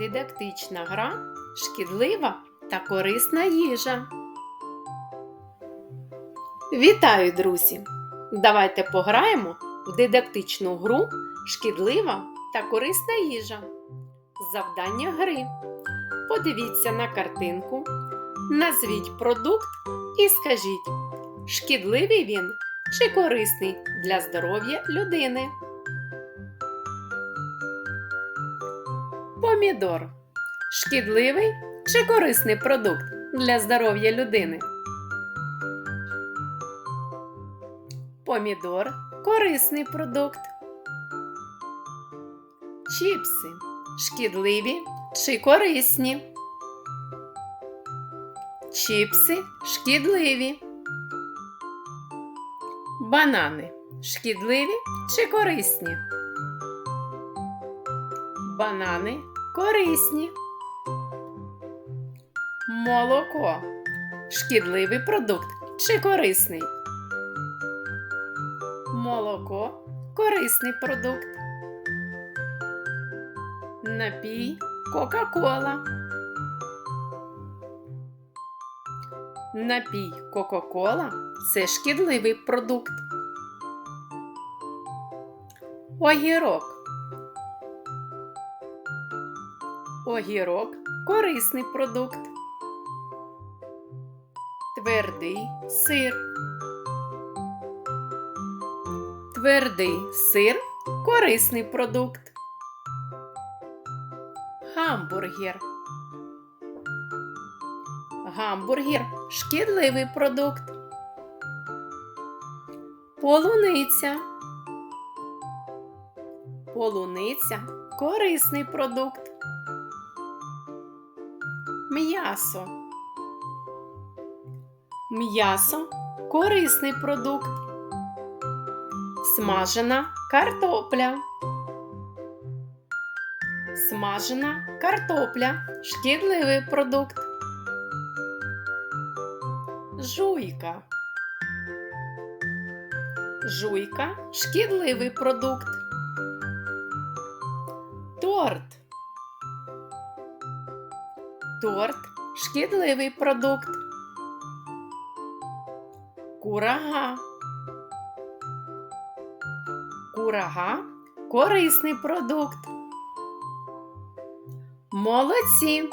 Дидактична гра шкідлива та корисна їжа. Вітаю, друзі! Давайте пограємо в дидактичну гру шкідлива та корисна їжа. Завдання гри. Подивіться на картинку, назвіть продукт і скажіть, шкідливий він чи корисний для здоров'я людини. Помідор. Шкідливий чи корисний продукт для здоров'я людини? Помідор корисний продукт. Чіпси шкідливі чи корисні? Чіпси шкідливі. Банани шкідливі чи корисні? Банани корисні. Молоко. Шкідливий продукт чи корисний? Молоко корисний продукт. Напій Кока-Кола. Напій Кока-Кола це шкідливий продукт. Огірок. Огірок корисний продукт. Твердий сир. Твердий сир корисний продукт. Гамбургер. Гамбургер шкідливий продукт. Полуниця. Полуниця корисний продукт. М'ясо. М'ясо корисний продукт. Смажена картопля. Смажена картопля шкідливий продукт. Жуйка. Жуйка шкідливий продукт. Торт. Торт шкідливий продукт. Курага. Курага корисний продукт. Молодці!